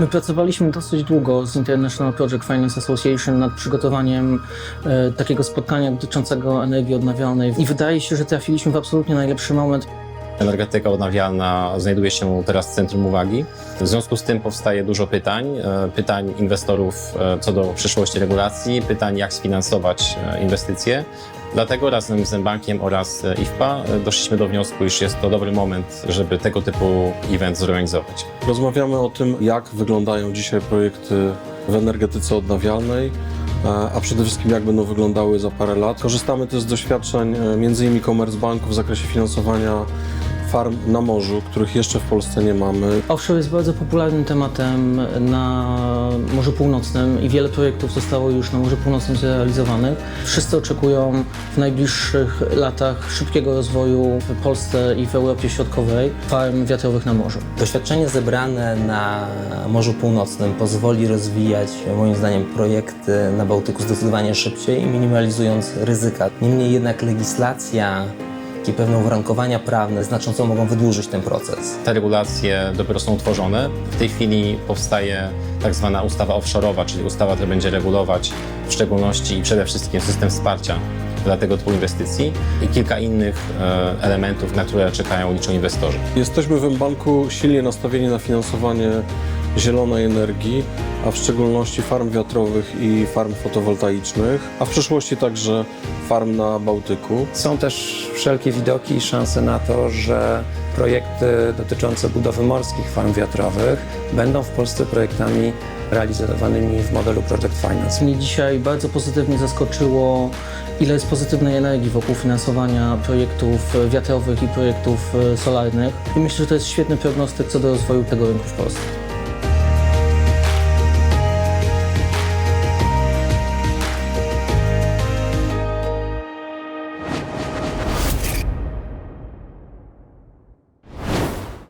My pracowaliśmy dosyć długo z International Project Finance Association nad przygotowaniem e, takiego spotkania dotyczącego energii odnawialnej i wydaje się, że trafiliśmy w absolutnie najlepszy moment. Energetyka odnawialna znajduje się teraz w centrum uwagi. W związku z tym powstaje dużo pytań. e, Pytań inwestorów e, co do przyszłości regulacji, pytań jak sfinansować e, inwestycje. Dlatego razem z bankiem oraz IFPA doszliśmy do wniosku, iż jest to dobry moment, żeby tego typu event zorganizować. Rozmawiamy o tym, jak wyglądają dzisiaj projekty w energetyce odnawialnej, a przede wszystkim jak będą wyglądały za parę lat. Korzystamy też z doświadczeń m.in. Commerzbanku w zakresie finansowania farm na morzu, których jeszcze w Polsce nie mamy. Offshore jest bardzo popularnym tematem na Morzu Północnym i wiele projektów zostało już na Morzu Północnym zrealizowanych. Wszyscy oczekują w najbliższych latach szybkiego rozwoju w Polsce i w Europie Środkowej farm wiatrowych na morzu. Doświadczenie zebrane na Morzu Północnym pozwoli rozwijać, moim zdaniem, projekty na Bałtyku zdecydowanie szybciej, minimalizując ryzyka. Niemniej jednak legislacja i pewne uwarunkowania prawne znacząco mogą wydłużyć ten proces. Te regulacje dopiero są tworzone. W tej chwili powstaje tak zwana ustawa offshore'owa, czyli ustawa, która będzie regulować w szczególności i przede wszystkim system wsparcia dla tego typu inwestycji i kilka innych e, elementów, na które czekają liczni inwestorzy. Jesteśmy w banku silnie nastawieni na finansowanie zielonej energii, a w szczególności farm wiatrowych i farm fotowoltaicznych, a w przyszłości także farm na Bałtyku. Są też wszelkie widoki i szanse na to, że projekty dotyczące budowy morskich farm wiatrowych będą w Polsce projektami realizowanymi w modelu Project Finance. Mnie dzisiaj bardzo pozytywnie zaskoczyło, ile jest pozytywnej energii wokół finansowania projektów wiatrowych i projektów e, solarnych. I myślę, że to jest świetny prognostyk co do rozwoju tego rynku w Polsce.